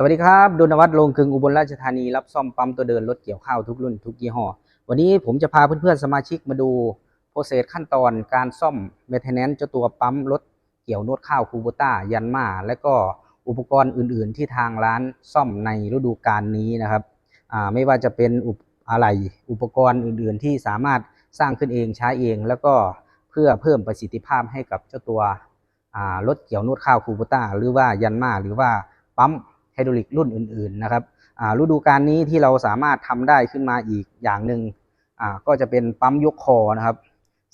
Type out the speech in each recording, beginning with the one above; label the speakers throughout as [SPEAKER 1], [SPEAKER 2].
[SPEAKER 1] สวัสดีครับดนวัฒน์ลงกึงอุบลราชธานีรับซ่อมปั๊มตัวเดินรถเกี่ยวข้าวทุกรุ่นทุกยี่ห้อ วันนี้ผมจะพาเพื่อนๆสมาชิกมาดูโปรเซสขั้นตอนการซ่อมเมนเทนแนนเจ้าตัวปั๊มรถเกี่ยวนวดข้าวคูโบต้ายันมาและก็อุปกรณ์อื่น ๆ ที่ทางร้านซ่อมในฤดูกาลนี้นะครับไม่ว่าจะเป็นอุปอะไรอุปกรณ์อื่น ๆ ที่สามารถสร้างขึ้นเองใช้เอง แล้วก็เพื่อเพิ่มประสิทธิภาพให้กับเจ้าตัวรถเกี่ยวนวดข้าวคูโบต้าหรือว่ายันมาหรือว่าปั๊ม ไฮดรอลิกรุ่นอื่นๆนะครับฤดูกาลนี้ที่เราสามารถทำได้ขึ้นมาอีกอย่างหนึ่งอ่าก็จะเป็นปั๊มยกคอนะครับ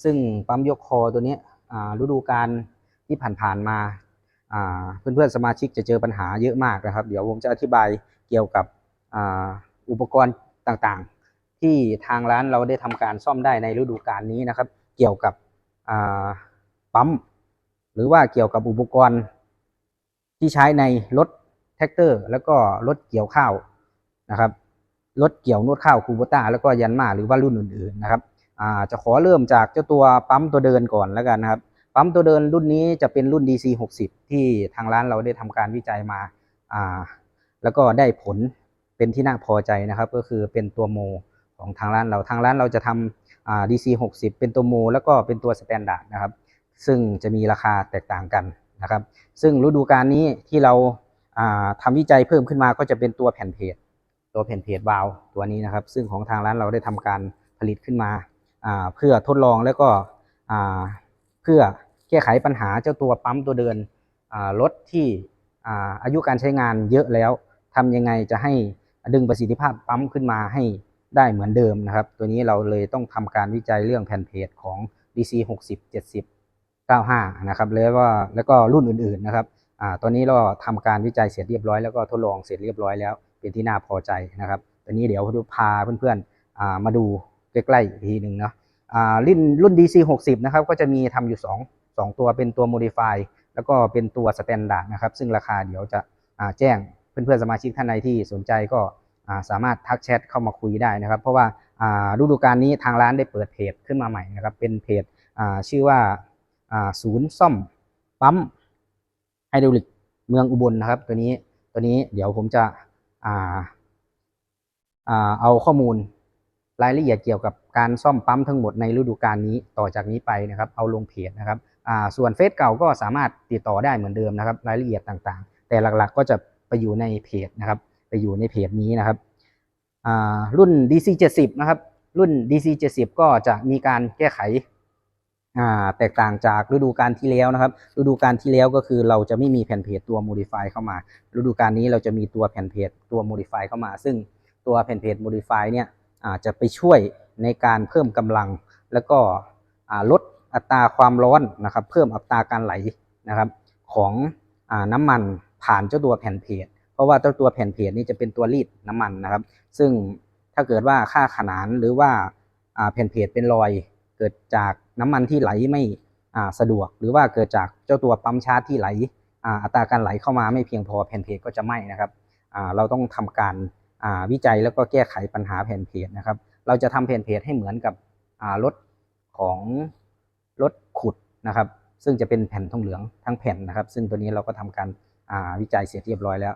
[SPEAKER 1] ซึ่งปั๊มยกคอตัวนี้ฤดูกาลที่ผ่านๆมาเพื่อนๆสมาชิกจะเจอปัญหาเยอะมากนะครับ เดี๋ยวผมจะอธิบายเกี่ยวกับอ,อุปกรณ์ต่างๆ ที่ทางร้านเราได้ทำการซ่อมได้ในฤดูกาลนี้นะครับ เกี่ยวกับปั๊มหรือว่าเกี่ยวกับอุปกรณ์ที่ใช้ในรถ แท็กเตอร์ แล้วก็รถเกี่ยวข้าวนะครับรถเกี่ยวนวดข้าวคูโบต้าแล้วก็ยันมาหรือว่ารุ่นอื่นๆนะครับจะขอเริ่มจากเจ้าตัวปั๊มตัวเดินก่อนแล้วกันนะครับปั๊มตัวเดินรุ่นนี้จะเป็นรุ่น DC 60 ที่ทางร้านเราได้ทำการวิจัยมาแล้วก็ได้ผลเป็นที่น่าพอใจนะครับ ก็คือเป็นตัวโมของทางร้านเราทางร้านเราจะทำ DC 60 เป็นตัวโม แล้วก็เป็นตัวสแตนดาร์ดนะครับ ซึ่งจะมีราคาแตกต่างกันนะครับ ซึ่งฤดูกาลนี้ที่เรา อ่าทำวิจัยเพิ่มขึ้นมาก็จะเป็นตัวแผ่นเพจตัวแผ่นเพจวาล์วตัวนี้นะครับ ซึ่งของทางร้านเราได้ทำการผลิตขึ้นมาเพื่อทดลองแล้วก็เพื่อแก้ไขปัญหาเจ้าตัวปั๊มตัวเดินรถที่อ่าอายุการใช้งานเยอะแล้วทำยังไงจะให้ดึงประสิทธิภาพปั๊มขึ้นมาให้ได้เหมือนเดิมนะครับ ตัวนี้เราเลยต้องทำการวิจัยเรื่องแผ่นเพจของ DC 60 70 95 นะครับแล้วก็แล้วก็รุ่นอื่นๆนะครับ อ่าตอนนี้เราทำการวิจัยเสร็จเรียบร้อยแล้วก็ทดลองเสร็จเรียบร้อยแล้ว เป็นที่น่าพอใจนะครับตอนนี้เดี๋ยวพาเพื่อนๆอ่ามาดูใกล้ๆอีกทีหนึ่งเนาะอ่ารุ่นรุ่น DC 60นะครับก็จะมีทำอยู่ 2 2 ตัวเป็นตัว Modify แล้วก็เป็นตัว Standard นะครับ ซึ่งราคาเดี๋ยวจะแจ้งเพื่อนๆสมาชิกท่านใดที่สนใจก็สามารถทักแชทเข้ามาคุยได้นะครับ เพราะว่าฤดูกาลนี้ทางร้านได้เปิดเพจขึ้นมาใหม่นะครับ เป็นเพจชื่อว่าศูนย์ซ่อมปั๊ม ไฮดรอลิกเมืองอุบลนะครับ ตัวนี้ตัวนี้เดี๋ยวผมจะอ่าอ่าเอาข้อมูลรายละเอียดเกี่ยวกับการซ่อมปั๊มทั้งหมดในฤดูกาลนี้ต่อจากนี้ไปนะครับ เอาลงเพจนะครับอ่าส่วนเฟซเก่าก็สามารถติดต่อได้เหมือนเดิมนะครับ รายละเอียดต่างๆ แต่หลักๆก็จะไปอยู่ในเพจนะครับ ไปอยู่ในเพจนี้นะครับอ่ารุ่น DC 70นะครับรุ่น DC 70ก็จะมีการแก้ไข แตกต่างจากฤดูกาลที่แล้วนะครับ ฤดูกาลที่แล้วก็คือเราจะไม่มีแผ่นเพจตัว modify เข้ามา ฤดูกาลนี้เราจะมีตัวแผ่นเพจตัว modify เข้ามา ซึ่งตัวแผ่นเพจ modify เนี่ยจะไปช่วยในการเพิ่มกำลัง แล้วก็ลดอัตราความร้อนนะครับ เพิ่มอัตราการไหลนะครับของอน้ำมันผ่านเจ้าตัวแผ่นเพจเพราะว่าเจ้าตัวแผ่นเพจนี่จะเป็นตัวรีดน้ำมันนะครับ ซึ่งถ้าเกิดว่าค่าขนานหรือว่าอ่าแผ่นเพจเป็นรอย เกิดจากน้ำมันที่ไหลไม่สะดวก หรือว่าเกิดจากเจ้าตัวปั๊มชาร์จที่ไหลอ,อัตราการไหลเข้ามาไม่เพียงพอแผ่นเพจก็จะไหม้นะครับเราต้องทำการวิจัยแล้วก็แก้ไขปัญหาแผ่นเพจนะครับ เราจะทำแผ่นเพจให้เหมือนกับรถของรถขุดนะครับ ซึ่งจะเป็นแผ่นทองเหลืองทั้งแผ่นนะครับ ซึ่งตัวนี้เราก็ทำการาวิจัยเสร็จเรียบร้อยแล้ว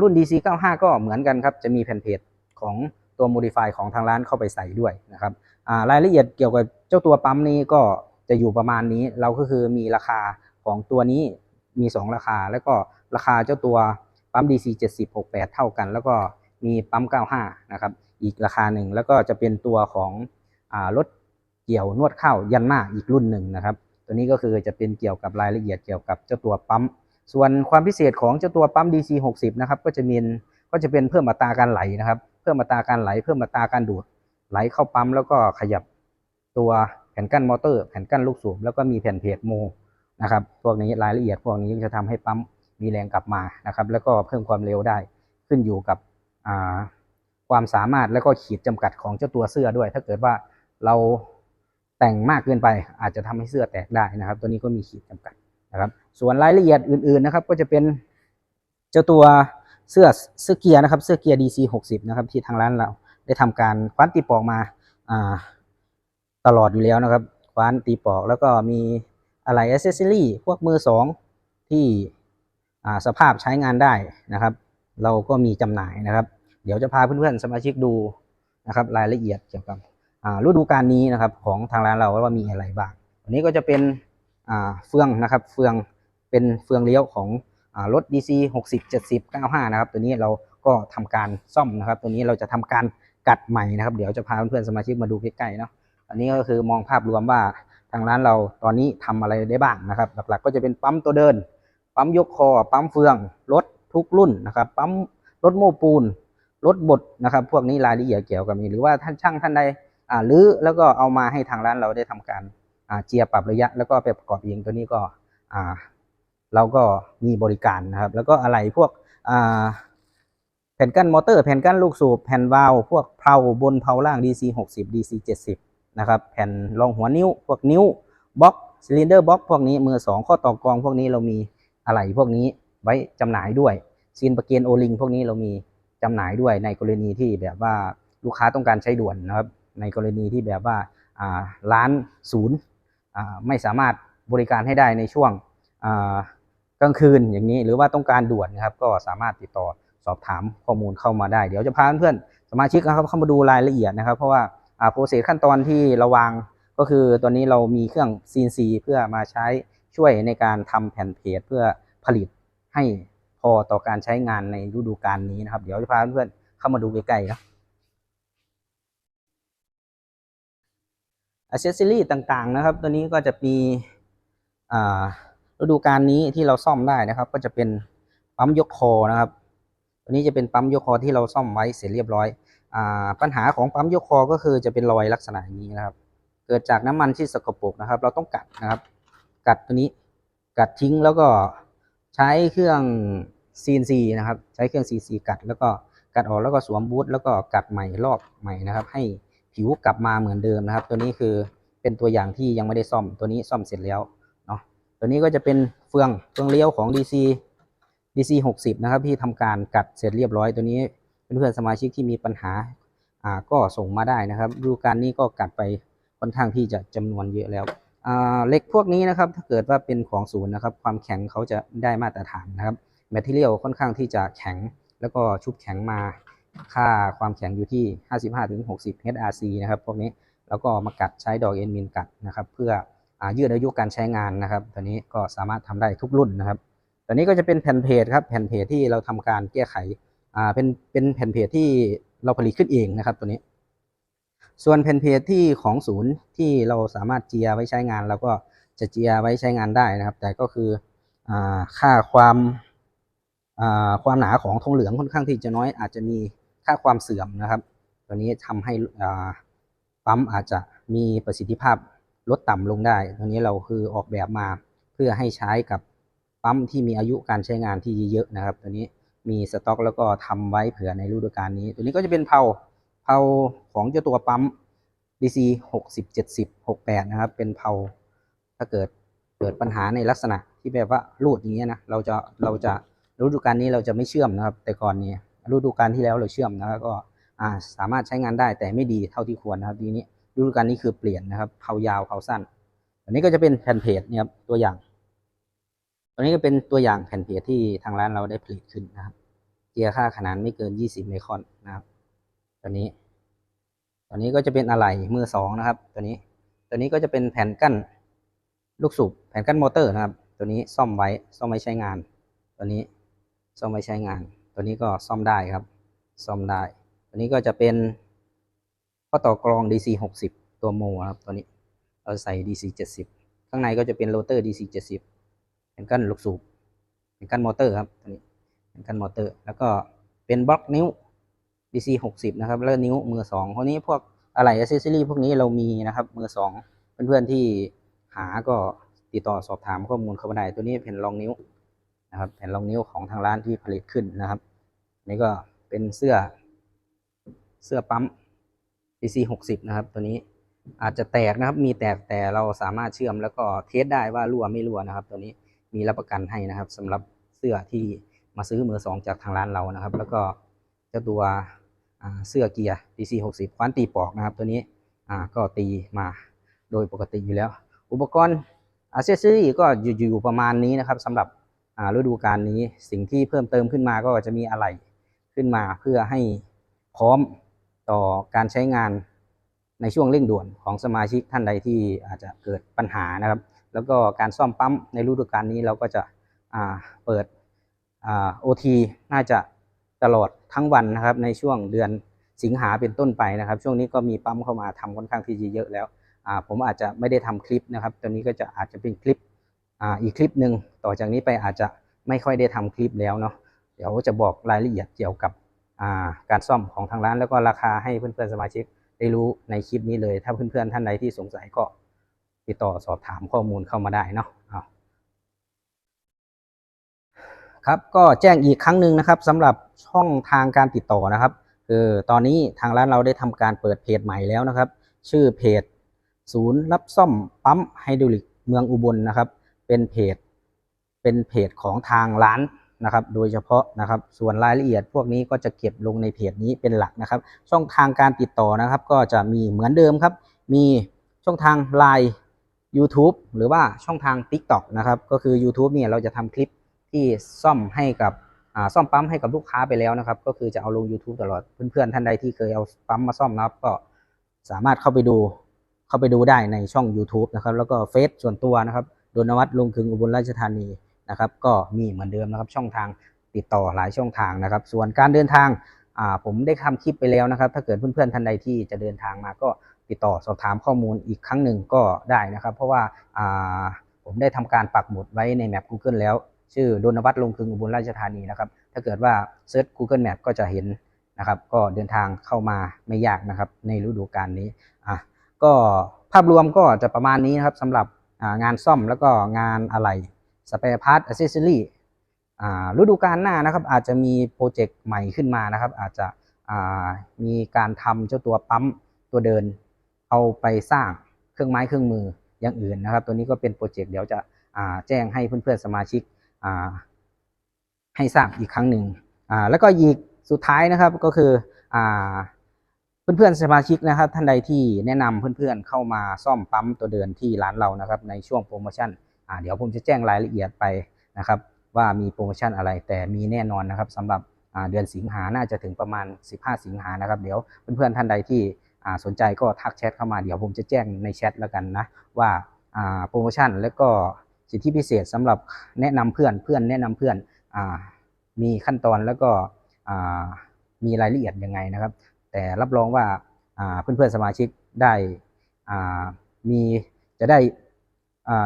[SPEAKER 1] รุ่น DC 95 ก็เหมือนกันครับ จะมีแผ่นเพจของตัว Modify ของทางร้านเข้าไปใส่ด้วยนะครับารายละเอียดเกี่ยวกับ จ้าตัวปั๊มนี้ก็จะอยู่ประมาณนี้ เราก็คือมีราคาของตัวนี้มี 2 ราคา แล้วก็ราคาเจ้าตัวปั๊ม DC 70 68 เท่ากัน แล้วก็มีปั๊ม 95 นะครับ อีกราคาหนึ่ง แล้วก็จะเป็นตัวของรถเกี่ยวนวดข้าวยันมาอีกรุ่นหนึ่งนะครับ ตัวนี้ก็คือจะเป็นเกี่ยวกับรายละเอียดเกี่ยวกับเจ้าตัวปั๊ม ส่วนความพิเศษของเจ้าตัวปั๊ม DC 60 นะครับ ก็จะมีก็จะเป็นเพิ่มอัตราการไหลนะครับ เพิ่มอัตราการไหล เพิ่มอัตราการดูดไหลเข้าปั๊มแล้วก็ขยับ ตัวแผ่นกั้นมอเตอร์ แผ่นกั้นลูกสูบแล้วก็มีแผ่นเพจโมนะครับพวกนี้รายละเอียดพวกนี้จะทำให้ปั๊มมีแรงกลับมานะครับ แล้วก็เพิ่มความเร็วได้ขึ้นอยู่กับความสามารถแล้วก็ขีดจำกัดของเจ้าตัวเสื้อด้วย ถ้าเกิดว่าเราแต่งมากเกินไป อาจจะทำให้เสื้อแตกได้นะครับ ตัวนี้ก็มีขีดจำกัดนะครับ ส่วนรายละเอียดอื่นๆนะครับ ก็จะเป็นเจ้าตัวเสื้อเสื้อเกียร์นะครับ เสื้อเกียร์ DC 60 นะครับที่ทางร้านเราได้ทำการคว้านตีปอกมา ตลอดอยู่แล้วนะครับคว้านตีปอกแล้วก็มีอะไรอ c เซสซอรี่พวกมือสองที่สภาพใช้งานได้นะครับ เราก็มีจำหน่ายนะครับ เดี๋ยวจะพาเพื่อนๆสมาชิกดูนะครับ รายละเอียดเกี่ยวกับฤดูกาลนี้นะครับของทางร้านเราว่ามีอะไรบ้างอันนี้ก็จะเป็นเฟืองนะครับเฟืองเป็นเฟืองเลี้ยวของรถ DC 60 70 95 นะครับ ตัวนี้เราก็ทำการซ่อมนะครับ ตัวนี้เราจะทำการกัดใหม่นะครับ เดี๋ยวจะพาเพื่อนๆสมาชิกมาดูใกล้ๆเนาะ อันนี้ก็คือมองภาพรวมว่าทางร้านเราตอนนี้ทำอะไรได้บ้างนะครับ หลักๆ ก็จะเป็นปั๊มตัวเดิน ปั๊มยกคอ ปั๊มเฟืองรถทุกรุ่นนะครับ ปั๊มรถโม้ปูนรถบดนะครับ พวกนี้รายละเอียดเกี่ยวกับนี้หรือว่าท่านช่างท่านใดอ่าหรือแล้วก็เอามาให้ทางร้านเราได้ทำการเจียปรับระยะ แล้วก็ไปประกอบเองตัวนี้ก็อ่าเราก็มีบริการนะครับ แล้วก็อะไรพวกแผ่นกั้นมอเตอร์ แผ่นกั้นลูกสูบ แผ่นวาล์วพวกเพลาบนเพลาล่าง DC 60 DC 70 นะครับ แผ่นรองหัวนิ้ว พวกนิ้วบล็อกซิลินเดอร์บล็อกพวกนี้มือสองข้อต่อกรองพวกนี้เรามีอะไรพวกนี้ไว้จำหน่ายด้วยซีนประเกนโอลิงพวกนี้เรามีจำหน่ายด้วยในกรณีที่แบบว่าลูกค้าต้องการใช้ด่วนนะครับ ในกรณีที่แบบว่าร้านศูนย์ไม่สามารถบริการให้ได้ในช่วงกลางคืนอย่างนี้หรือว่าต้องการด่วนนะครับ ก็สามารถติดต่อสอบถามข้อมูลเข้ามาได้ เดี๋ยวจะพาเพื่อนสมาชิกนะครับเข้ามาดูรายละเอียดนะครับ เพราะว่า โปรเซสขั้นตอนที่เราวางก็คือตอนนี้เรามีเครื่อง CNC เพื่อมาใช้ช่วยในการทำแผ่นเพจเพื่อผลิตให้พอต่อการใช้งานในฤดูกาลนี้นะครับ เดี๋ยวจะพาเพื่อนๆเข้ามาดูใกล้ๆนะอ c เซสซอรี่ต่างๆนะครับ ตัวนี้ก็จะมีอ่าฤดูกาลนี้ที่เราซ่อมได้นะครับ ก็จะเป็นปั๊มยกคอนะครับ ตัวนี้จะเป็นปั๊มยกคอที่เราซ่อมไว้เสร็จเรียบร้อย ปัญหาของปั๊มยกคอก็คือจะเป็นรอยลักษณะนี้นะครับ เกิดจากน้ำมันที่สกปรกนะครับ เราต้องกัดนะครับ กัดตัวนี้กัดทิ้งแล้วก็ใช้เครื่อง CNC นะครับ ใช้เครื่อง CNC กัดแล้วก็กัดออกแล้วก็สวมบูทแล้วก็กัดใหม่รอบใหม่นะครับ ให้ผิวกลับมาเหมือนเดิมนะครับ ตัวนี้คือเป็นตัวอย่างที่ยังไม่ได้ซ่อมตัวนี้ซ่อมเสร็จแล้วเนาะตัวนี้ก็จะเป็นเฟืองเฟืองเลี้ยวของ DC DC 60 นะครับ ที่ทำการกัดเสร็จเรียบร้อยตัวนี้ เพื่อนๆสมาชิกที่มีปัญหาอ่าก็ส่งมาได้นะครับฤดูการนี้ก็กัดไปค่อนข้างที่จะจำนวนเยอะแล้วอ่าเหล็กพวกนี้นะครับถ้าเกิดว่าเป็นของศูนย์นะครับความแข็งเขาจะได้มาตรฐานนะครับแมทเทียลค่อนข้างที่จะแข็งแล้วก็ชุบแข็งมาค่าความแข็งอยู่ที่ 55-60 HRC นะครับพวกนี้แล้วก็มากัดใช้ดอกเอ็นมินกัดนะครับเพื่ออยืดอายุการใช้งานนะครับตัวนี้ก็สามารถทำได้ทุกรุ่นนะครับตัวนี้ก็จะเป็นแผ่นเพจครับแผ่นเพจที่เราทำการแก้ไข อ่าเป็นเป็นแผ่นเพจที่เราผลิตขึ้นเองนะครับตัวนี้ ส่วนแผ่นเพจที่ของศูนย์ที่เราสามารถเจียไว้ใช้งานเราก็จะเจียไว้ใช้งานได้นะครับ แต่ก็คืออ่าค่าความอ่าความหนาของทองเหลืองค่อนข้างที่จะน้อย อาจจะมีค่าความเสื่อมนะครับ ตัวนี้ทำให้อ่าปั๊มอาจจะมีประสิทธิภาพลดต่ำลงได้ตัวนี้เราคือออกแบบมาเพื่อให้ใช้กับปั๊มที่มีอายุการใช้งานที่เยอะนะครับตัวนี้ มีสต็อก แล้วก็ทำไว้เผื่อในฤดูกาลนี้ ตัวนี้ก็จะเป็นเพาเพาของเจ้าตัวปั๊ม DC 60 70 68 นะครับ เป็นเพาถ้าเกิดเกิดปัญหาในลักษณะที่แบบว่ารูดอย่างเงี้ยนะเราจะเราจะฤดูกาลนี้เราจะไม่เชื่อมนะครับ แต่ก่อนนี้ฤดูกาลที่แล้วเราเชื่อมนะครับก็สามารถใช้งานได้แต่ไม่ดีเท่าที่ควรนะครับทีนี้ฤดูกาลนี้คือเปลี่ยนนะครับเพายาวเพาสั้น อันนี้ก็จะเป็นแผ่นเพจนี่ยครับตัวอย่าง ตัวนี้ก็เป็นตัวอย่างแผ่นเพจที่ทางร้านเราได้ผลิตขึ้นนะครับเจียค่าขนาดไม่เกิน 20 ไมครอนนะครับ ตัวนี้ ตัวนี้ก็จะเป็นอะไหล่มือสองนะครับ ตัวนี้ ตัวนี้ก็จะเป็นแผ่นกั้นลูกสูบแผ่นกั้นมอเตอร์นะครับ ตัวนี้ซ่อมไว้ซ่อมไว้ใช้งาน ตัวนี้ซ่อมไว้ใช้งาน ตัวนี้ก็ซ่อมได้ครับ ซ่อมได้ ตัวนี้ก็จะเป็นข้อต่อกรอง DC 60 ตัวโมนะครับตัวนี้ เราใส่ DC 70 ข้างในก็จะเป็นโรเตอร์ DC 70 แผ่นกั้นลูกสูบแผ่นกั้นมอเตอร์ครับตัวนี้แผ่นกั้นมอเตอร์ แล้วก็เป็นบล็อกนิ้ว DC 60นะครับแล้วนิ้วมือสองคนนี้พวกอะไหล่อ c เซสซอรี่พวกนี้เรามีนะครับ มือสองเพื่อนๆที่หาก็ติดต่อสอบถามข้อมูลเข้ามาได้ตัวนี้แผ่นรองนิ้วนะครับแผ่นรองนิ้วของทางร้านที่ผลิตขึ้นนะครับ นี่ก็เป็นเสื้อเสื้อปั๊ม DC 60นะครับ ตัวนี้อาจจะแตกนะครับ มีแตกแต่เราสามารถเชื่อมแล้วก็เทสได้ว่ารั่วไม่รั่วนะครับ ตัวนี้ มีรับประกันให้นะครับสำหรับเสื้อที่มาซื้อมือสองจากทางร้านเรานะครับ แล้วก็เจ้าตัวเสื้อเกียร์ DC 60คว้านตีปอกนะครับ ตัวนี้ก็ตีมาโดยปกติอยู่แล้ว อุปกรณ์อ c เซสซอรี่ก็อยู่ประมาณนี้นะครับสำหรับฤดูกาลนี้สิ่งที่เพิ่มเติมขึ้นมาก็จะมีอะไรขึ้นมาเพื่อให้พร้อมต่อการใช้งาน ในช่วงเร่งด่วนของสมาชิกท่านใดที่อาจจะเกิดปัญหานะครับ แล้วก็การซ่อมปั๊มในฤดูกาลนี้เราก็จะเปิดโอทีน่าจะตลอดทั้งวันนะครับ ในช่วงเดือนสิงหาเป็นต้นไปนะครับ ช่วงนี้ก็มีปั๊มเข้ามาทำค่อนข้างที่จะเยอะแล้วผมอาจจะไม่ได้ทำคลิปนะครับ ตอนนี้ก็จะอาจจะเป็นคลิปออีกคลิปหนึ่งต่อจากนี้ไปอาจจะไม่ค่อยได้ทำคลิปแล้วเนาะเดี๋ยวจะบอกรายละเอียดเกี่ยวกับการซ่อมของทางร้าน แล้วก็ราคาให้เพื่อนๆสมาชิก ได้รู้ในคลิปนี้เลย ถ้าเพื่อนๆท่านใดที่สงสัยก็ติดต่อสอบถามข้อมูลเข้ามาได้เนาะครับก็แจ้งอีกครั้งหนึ่งนะครับสำหรับช่องทางการติดต่อนะครับคือตอนนี้ทางร้านเราได้ทำการเปิดเพจใหม่แล้วนะครับ ชื่อเพจ ศูนย์รับซ่อมปั๊มไฮดรอลิกเมืองอุบลนะครับ เป็นเพจเป็นเพจของทางร้าน นะครับ โดยเฉพาะนะครับ ส่วนรายละเอียดพวกนี้ก็จะเก็บลงในเพจนี้เป็นหลักนะครับ ช่องทางการติดต่อนะครับ ก็จะมีเหมือนเดิมครับ มีช่องทาง Line YouTube หรือว่าช่องทาง TikTok นะครับ ก็คือ YouTube เนี่ยเราจะทำคลิปที่ซ่อมให้กับซ่อมปั๊มให้กับลูกค้าไปแล้วนะครับ ก็คือจะเอาลง YouTube ตลอด เพื่อนๆ ท่านใดที่เคยเอาปั๊มมาซ่อมนะครับ ก็สามารถเข้าไปดูเข้าไปดูได้ในช่อง YouTube นะครับ แล้วก็เฟซส่วนตัวนะครับ โดนวัฒน์ลงคึงอุบลราชธานี นะครับ ก็มีเหมือนเดิมนะครับ ช่องทางติดต่อหลายช่องทางนะครับ ส่วนการเดินทางผมได้ทำคลิปไปแล้วนะครับ ถ้าเกิดเพื่อนๆท่านใดที่จะเดินทางมาก็ติดต่อสอบถามข้อมูลอีกครั้งหนึ่งก็ได้นะครับ เพราะว่าผมได้ทำการปักหมุดไว้ในแมป Google แล้ว ชื่อดนวัฒน์ลงคึงอุบลราชธานีนะครับ ถ้าเกิดว่าเซิร์ช Google Map ก็จะเห็นนะครับ ก็เดินทางเข้ามาไม่ยากนะครับ ในฤดูกาลนี้อะก็ภาพรวมก็จะประมาณนี้นะครับสำหรับงานซ่อมแล้วก็งานอะไร สเปรพาร์ตอ c เซสซอรี่ฤดูกาลหน้านะครับอาจจะมีโปรเจกต์ใหม่ขึ้นมานะครับ อาจจะมีการทำเจ้าตัวปั๊มตัวเดิน เอาไปสร้างเครื่องไม้เครื่องมืออย่างอื่นนะครับ ตัวนี้ก็เป็นโปรเจกต์เดี๋ยวจะแจ้งให้เพื่อนๆสมาชิกให้ทราบอีกครั้งหนึ่งแล้วก็อีกสุดท้ายนะครับก็คืออ่าเพื่อนๆสมาชิกนะครับ ท่านใดที่แนะนำเพื่อนๆเข้ามาซ่อมปั๊มตัวเดินที่ร้านเรานะครับ ในช่วงโปรโมชั่น เดี๋ยวผมจะแจ้งรายละเอียดไปนะครับว่ามีโปรโมชั่นอะไรแต่มีแน่นอนนะครับสำหรับเดือนสิงหาน่าจะถึงประมาณ 15 สิงหานะครับ เดี๋ยวเพื่อนๆท่านใดที่สนใจก็ทักแชทเข้ามาเดี๋ยวผมจะแจ้งในแชทแล้วกันนะว่าโปรโมชั่นแล้วก็สิทธิพิเศษสำหรับแนะนำเพื่อนเพื่อนแนะนำเพื่อนอมีขั้นตอนแล้วก็มีรายละเอียดยังไงนะครับ แต่รับรองว่าเพื่อนๆสมาชิกได้มีจะได้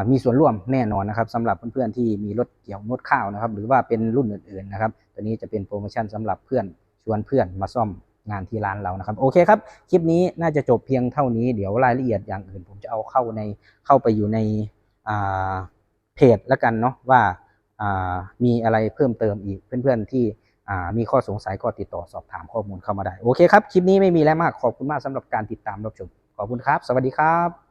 [SPEAKER 1] มีส่วนร่วมแน่นอนนะครับสำหรับเพื่อนๆที่มีรถเกี่ยวนวดข้าวนะครับ หรือว่าเป็นรุ่นอื่นๆนะครับ ตัวนี้จะเป็นโปรโมชั่นสำหรับเพื่อนชวนเพื่อนมาซ่อมงานที่ร้านเรานะครับโอเคครับคลิปนี้น่าจะจบเพียงเท่านี้เดี๋ยวรายละเอียดอย่างอื่น ผมจะเอาเข้าในเข้าไปอยู่ในเพจแล้วกันเนาะว่ามีอะไรเพิ่มเติมอีกเพื่อนๆที่มีข้อสงสัยก็ติดต่อสอบถามข้อมูลเข้ามาได้ โอเคครับ คลิปนี้ไม่มีแล้วมากขอบคุณมากสำหรับการติดตามรับชม ขอบคุณครับ สวัสดีครับ